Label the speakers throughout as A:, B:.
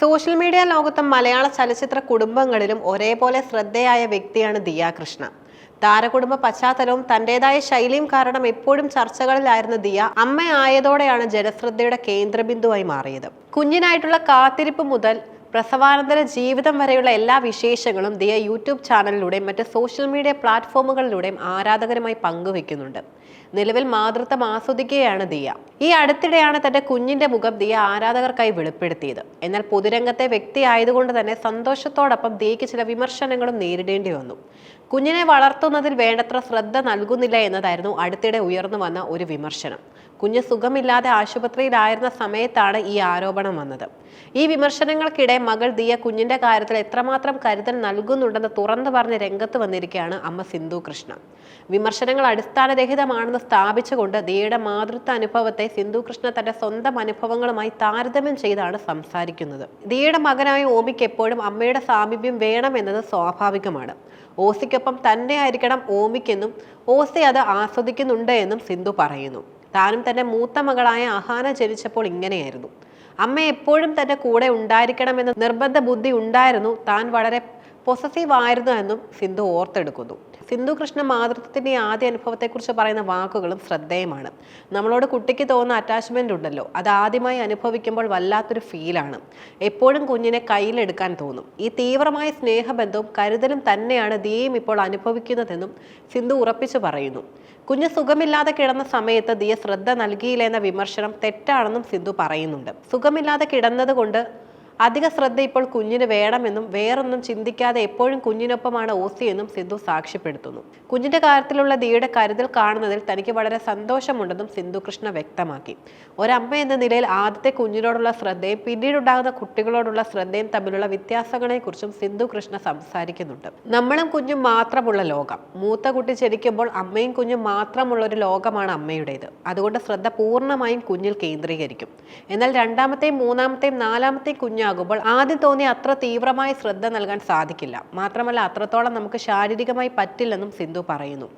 A: Social media ലോകത്തും മലയാള ചലച്ചിത്ര കുടുംബങ്ങളിലും ഒരേപോലെ ശ്രദ്ധയായ വ്യക്തിയാണ് ദിയ കൃഷ്ണ. താരകുടുംബ പശ്ചാത്തലവും തന്റേതായ ശൈലിയും കാരണം എപ്പോഴും ചർച്ചകളിലായിരുന്ന ദിയ അമ്മയായതോടെയാണ് ജനശ്രദ്ധയുടെ കേന്ദ്രബിന്ദുവായി മാറിയത്. കുഞ്ഞിനായിട്ടുള്ള കാത്തിരിപ്പ് മുതൽ പ്രസവാനന്തര ജീവിതം വരെയുള്ള എല്ലാ വിശേഷങ്ങളും ദിയ യൂട്യൂബ് ചാനലിലൂടെയും മറ്റ് സോഷ്യൽ മീഡിയ പ്ലാറ്റ്ഫോമുകളിലൂടെയും ആരാധകരുമായി പങ്കുവെക്കുന്നുണ്ട്. നിലവിൽ മാതൃത്വം ആസ്വദിക്കുകയാണ് ദിയ. ഈ അടുത്തിടെയാണ് തന്റെ കുഞ്ഞിന്റെ മുഖം ദിയ ആരാധകർക്കായി വെളിപ്പെടുത്തിയത്. എന്നാൽ പൊതുരംഗത്തെ വ്യക്തി ആയതുകൊണ്ട് തന്നെ സന്തോഷത്തോടൊപ്പം ദിയയ്ക്ക് ചില വിമർശനങ്ങളും നേരിടേണ്ടി വന്നു. കുഞ്ഞിനെ വളർത്തുന്നതിൽ വേണ്ടത്ര ശ്രദ്ധ നൽകുന്നില്ല എന്നതായിരുന്നു അടുത്തിടെ ഉയർന്നു വന്ന ഒരു വിമർശനം. കുഞ്ഞ് സുഖമില്ലാതെ ആശുപത്രിയിലായിരുന്ന സമയത്താണ് ഈ ആരോപണം വന്നത്. ഈ വിമർശനങ്ങൾക്കിടെ മകൾ ദിയ കുഞ്ഞിന്റെ കാര്യത്തിൽ എത്രമാത്രം കരുതൽ നൽകുന്നുണ്ടെന്ന് തുറന്നു പറഞ്ഞ് രംഗത്ത് വന്നിരിക്കുകയാണ് അമ്മ സിന്ധു കൃഷ്ണ. വിമർശനങ്ങൾ അടിസ്ഥാനരഹിതമാണെന്ന് സ്ഥാപിച്ചുകൊണ്ട് ദിയയുടെ മാതൃത്വ അനുഭവത്തെ സിന്ധു കൃഷ്ണ തന്റെ സ്വന്തം അനുഭവങ്ങളുമായി താരതമ്യം ചെയ്താണ് സംസാരിക്കുന്നത്. ദിയയുടെ മകനായ ഓമിക്ക് എപ്പോഴും അമ്മയുടെ സാമീപ്യം വേണമെന്നത് സ്വാഭാവികമാണ്. ഓസിക്കൊപ്പം തന്നെ ആയിരിക്കണം ഓമിക്കെന്നും ഓസെ അത് ആസ്വദിക്കുന്നുണ്ട് എന്നും സിന്ധു പറയുന്നു. താനും തന്റെ മൂത്ത മകളായ അഹാന ജനിച്ചപ്പോൾ ഇങ്ങനെയായിരുന്നു. അമ്മ എപ്പോഴും തന്റെ കൂടെ ഉണ്ടായിരിക്കണമെന്ന് നിർബന്ധ ബുദ്ധി ഉണ്ടായിരുന്നു. താൻ വളരെ പൊസസീവ് ആയിരുന്നു എന്നും സിന്ധു ഓർത്തെടുക്കുന്നു. സിന്ധു കൃഷ്ണ മാതൃത്വത്തിന്റെ ആദ്യ അനുഭവത്തെക്കുറിച്ച് പറയുന്ന വാക്കുകളും ശ്രദ്ധേയമാണ്. നമ്മളോട് കുട്ടിക്ക് തോന്നുന്ന അറ്റാച്ച്മെന്റ് ഉണ്ടല്ലോ അത് ആദ്യമായി അനുഭവിക്കുമ്പോൾ വല്ലാത്തൊരു ഫീലാണ് എപ്പോഴും കുഞ്ഞിനെ കയ്യിലെടുക്കാൻ തോന്നും. ഈ തീവ്രമായ സ്നേഹബന്ധവും കരുതലും തന്നെയാണ് ദിയയും ഇപ്പോൾ അനുഭവിക്കുന്നതെന്നും സിന്ധു ഉറപ്പിച്ചു പറയുന്നു. കുഞ്ഞ് സുഖമില്ലാതെ കിടന്ന സമയത്ത് ദിയ ശ്രദ്ധ നൽകിയില്ല എന്ന വിമർശനം തെറ്റാണെന്നും സിന്ധു പറയുന്നുണ്ട്. സുഖമില്ലാതെ കിടന്നതുകൊണ്ട് അധിക ശ്രദ്ധ ഇപ്പോൾ കുഞ്ഞിന് വേണമെന്നും വേറൊന്നും ചിന്തിക്കാതെ എപ്പോഴും കുഞ്ഞിനൊപ്പമാണ് എന്നും സിന്ധു സാക്ഷ്യപ്പെടുത്തുന്നു. കുഞ്ഞിന്റെ കാര്യത്തിലുള്ള ദിയുടെ കരുതൽ കാണുന്നതിൽ തനിക്ക് വളരെ സന്തോഷമുണ്ടെന്നും സിന്ധു കൃഷ്ണ വ്യക്തമാക്കി. ഒരമ്മ എന്ന നിലയിൽ ആദ്യത്തെ കുഞ്ഞിനോടുള്ള ശ്രദ്ധയും പിന്നീടുണ്ടാകുന്ന കുട്ടികളോടുള്ള ശ്രദ്ധയും തമ്മിലുള്ള വ്യത്യാസങ്ങളെക്കുറിച്ചും സിന്ധു കൃഷ്ണ സംസാരിക്കുന്നുണ്ട്. നമ്മളും കുഞ്ഞും മാത്രമുള്ള ലോകം. മൂത്ത കുട്ടി ജനിക്കുമ്പോൾ അമ്മയും കുഞ്ഞും മാത്രമുള്ള ഒരു ലോകമാണ് അമ്മയുടേത്. അതുകൊണ്ട് ശ്രദ്ധ പൂർണമായും കുഞ്ഞിൽ കേന്ദ്രീകരിക്കും. എന്നാൽ രണ്ടാമത്തെയും മൂന്നാമത്തെയും നാലാമത്തെയും കുഞ്ഞാകുമ്പോൾ ആദ്യം തോന്നിയ അത്ര തീവ്രമായ ശ്രദ്ധ നൽകാൻ സാധിക്കില്ല. മാത്രമല്ല അത്രത്തോളം നമുക്ക് ശാരീരികമായി പറ്റില്ലെന്നും സിന്ധു പറയുന്നു.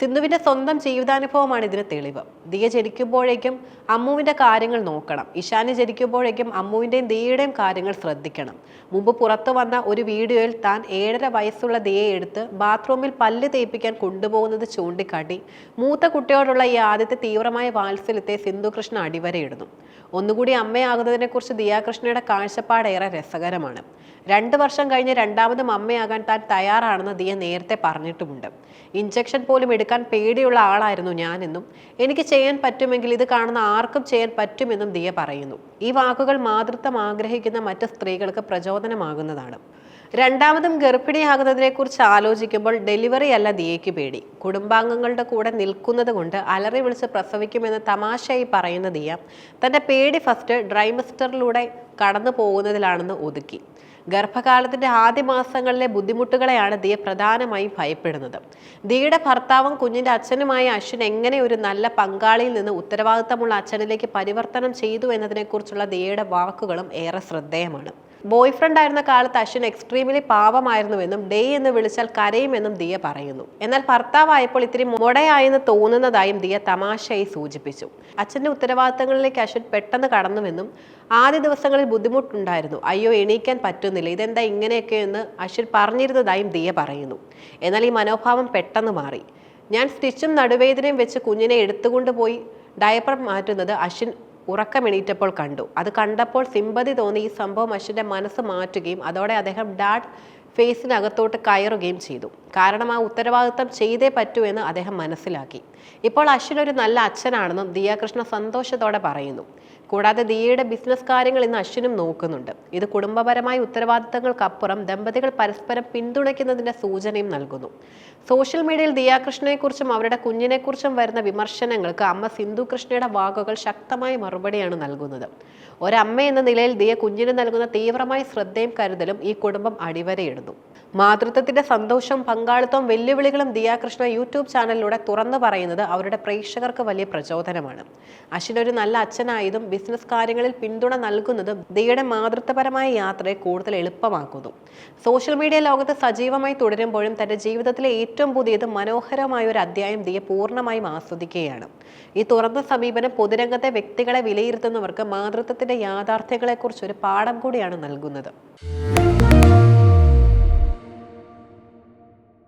A: സിന്ധുവിന്റെ സ്വന്തം ജീവിതാനുഭവമാണ് ഇതിന് തെളിവ്. ദിയ ജനിക്കുമ്പോഴേക്കും അമ്മുവിന്റെ കാര്യങ്ങൾ നോക്കണം. ഇഷാന് ജനിക്കുമ്പോഴേക്കും അമ്മുവിന്റെയും ദിയയുടെയും കാര്യങ്ങൾ ശ്രദ്ധിക്കണം. മുമ്പ് പുറത്തു വന്ന ഒരു വീഡിയോയിൽ താൻ ഏഴര വയസ്സുള്ള ദിയെ എടുത്ത് ബാത്റൂമിൽ പല്ല് തേപ്പിക്കാൻ കൊണ്ടുപോകുന്നത് ചൂണ്ടിക്കാട്ടി മൂത്ത കുട്ടിയോടുള്ള ഈ ആദ്യത്തെ തീവ്രമായ വാത്സല്യത്തെ സിന്ധു കൃഷ്ണ അടിവരയിടുന്നു. ഒന്നുകൂടി അമ്മയാകുന്നതിനെക്കുറിച്ച് ദിയാകൃഷ്ണയുടെ കാഴ്ചപ്പാട് ഏറെ രസകരമാണ്. രണ്ട് വർഷം കഴിഞ്ഞ് രണ്ടാമതും അമ്മയാകാൻ താൻ തയ്യാറാണെന്ന് ദിയ നേരത്തെ പറഞ്ഞിട്ടുമുണ്ട്. ഇഞ്ചക്ഷൻ പോലും എടുക്കാൻ പേടിയുള്ള ആളായിരുന്നു ഞാനെന്നും എനിക്ക് ചെയ്യാൻ പറ്റുമെങ്കിൽ ഇത് കാണുന്ന ആർക്കും ചെയ്യാൻ പറ്റുമെന്നും ദിയ പറയുന്നു. ഈ വാക്കുകൾ മാതൃത്വം ആഗ്രഹിക്കുന്ന മറ്റ് സ്ത്രീകൾക്ക് പ്രചോദനമാകുന്നതാണ്. രണ്ടാമതും ഗർഭിണിയാകുന്നതിനെ കുറിച്ച് ആലോചിക്കുമ്പോൾ ഡെലിവറി അല്ല ദിയയ്ക്ക് പേടി. കുടുംബാംഗങ്ങളുടെ കൂടെ നിൽക്കുന്നത് കൊണ്ട് അലറി വിളിച്ച് പ്രസവിക്കുമെന്ന് തമാശയായി പറയുന്ന ദിയ തന്റെ പേടി ഫസ്റ്റ് ഡ്രൈമസ്റ്ററിലൂടെ കടന്നു പോകുന്നതിലാണെന്ന് ഒതുക്കി. ഗർഭകാലത്തിന്റെ ആദ്യ മാസങ്ങളിലെ ബുദ്ധിമുട്ടുകളെയാണ് ദിയ പ്രധാനമായും ഭയപ്പെടുന്നത്. ദിയയുടെ ഭർത്താവും കുഞ്ഞിന്റെ അച്ഛനുമായ അശ്വിൻ എങ്ങനെ ഒരു നല്ല പങ്കാളിയിൽ നിന്ന് ഉത്തരവാദിത്തമുള്ള അച്ഛനിലേക്ക് പരിവർത്തനം ചെയ്തു എന്നതിനെക്കുറിച്ചുള്ള ദിയയുടെ വാക്കുകളും ഏറെ ശ്രദ്ധേയമാണ്. ബോയ് ഫ്രണ്ട് ആയിരുന്ന കാലത്ത് അശ്വിൻ എക്സ്ട്രീമിലി പാവമായിരുന്നുവെന്നും ഡേ എന്ന് വിളിച്ചാൽ കരയുമെന്നും ദിയ പറയുന്നു. എന്നാൽ ഭർത്താവായപ്പോൾ ഇത്തിരി മൊടയായെന്ന് തോന്നുന്നതായും ദിയ തമാശയായി സൂചിപ്പിച്ചു. അച്ഛന്റെ ഉത്തരവാദിത്തങ്ങളിലേക്ക് അശ്വിൻ പെട്ടെന്ന് കടന്നുവെന്നും ആദ്യ ദിവസങ്ങളിൽ ബുദ്ധിമുട്ടുണ്ടായിരുന്നു. അയ്യോ എണീക്കാൻ പറ്റുന്നില്ല. ഇതെന്താ ഇങ്ങനെയൊക്കെയെന്ന് അശ്വിൻ പറഞ്ഞിരുന്നതായും ദിയ പറയുന്നു. എന്നാൽ ഈ മനോഭാവം പെട്ടെന്ന് മാറി. ഞാൻ സ്റ്റിച്ചും നടുവേദനയും വെച്ച് കുഞ്ഞിനെ എടുത്തുകൊണ്ടുപോയി ഡയപ്പർ മാറ്റുന്നത് അശ്വിൻ ഉറക്കമെണീറ്റപ്പോൾ കണ്ടു. അത് കണ്ടപ്പോൾ സിമ്പതി തോന്നി ഈ സംഭവം അശ്വിന്റെ മനസ്സ് മാറ്റുകയും അതോടെ അദ്ദേഹം ഡാഡ് ഫേസിനകത്തോട്ട് കയറുകയും ചെയ്തു. കാരണം ആ ഉത്തരവാദിത്തം ചെയ്തേ പറ്റൂ എന്ന് അദ്ദേഹം മനസ്സിലാക്കി. ഇപ്പോൾ അശ്വിൻ ഒരു നല്ല അച്ഛനാണെന്നും ദിയാകൃഷ്ണ സന്തോഷത്തോടെ പറയുന്നു. കൂടാതെ ദിയയുടെ ബിസിനസ് കാര്യങ്ങൾ ഇന്ന് അശ്വിനും നോക്കുന്നുണ്ട്. ഇത് കുടുംബപരമായ ഉത്തരവാദിത്തങ്ങൾക്കപ്പുറം ദമ്പതികൾ പരസ്പരം പിന്തുണയ്ക്കുന്നതിന്റെ സൂചനയും നൽകുന്നു. സോഷ്യൽ മീഡിയയിൽ ദിയാകൃഷ്ണയെക്കുറിച്ചും അവരുടെ കുഞ്ഞിനെക്കുറിച്ചും വരുന്ന വിമർശനങ്ങൾക്ക് അമ്മ സിന്ധു കൃഷ്ണയുടെ വാക്കുകൾ ശക്തമായ മറുപടിയാണ് നൽകുന്നത്. ഒരമ്മ എന്ന നിലയിൽ ദിയ കുഞ്ഞിന് നൽകുന്ന തീവ്രമായ ശ്രദ്ധയും കരുതലും ഈ കുടുംബം അടിവരയിടുന്നു. മാതൃത്വത്തിന്റെ സന്തോഷവും പങ്കാളിത്തവും വെല്ലുവിളികളും ദിയാകൃഷ്ണ യൂട്യൂബ് ചാനലിലൂടെ തുറന്നു പറയുന്നത് അവരുടെ പ്രേക്ഷകർക്ക് വലിയ പ്രചോദനമാണ്. അശ്വിൻ ഒരു നല്ല അച്ഛനായതും ബിസിനസ് കാര്യങ്ങളിൽ പിന്തുണ നൽകുന്നതും ദിയയുടെ മാതൃത്വപരമായ യാത്രയെ കൂടുതൽ എളുപ്പമാക്കുന്നു. സോഷ്യൽ മീഡിയ ലോകത്ത് സജീവമായി തുടരുമ്പോഴും തന്റെ ജീവിതത്തിലെ ഏറ്റവും പുതിയതും മനോഹരമായ ഒരു അധ്യായം ദിയ പൂർണമായും ആസ്വദിക്കുകയാണ്. ഈ തുറന്ന സമീപനം പൊതുരംഗത്തെ വ്യക്തികളെ വിലയിരുത്തുന്നവർക്ക് മാതൃത്വത്തിന്റെ യാഥാർത്ഥ്യങ്ങളെക്കുറിച്ച് ഒരു പാഠം കൂടിയാണ് നൽകുന്നത്.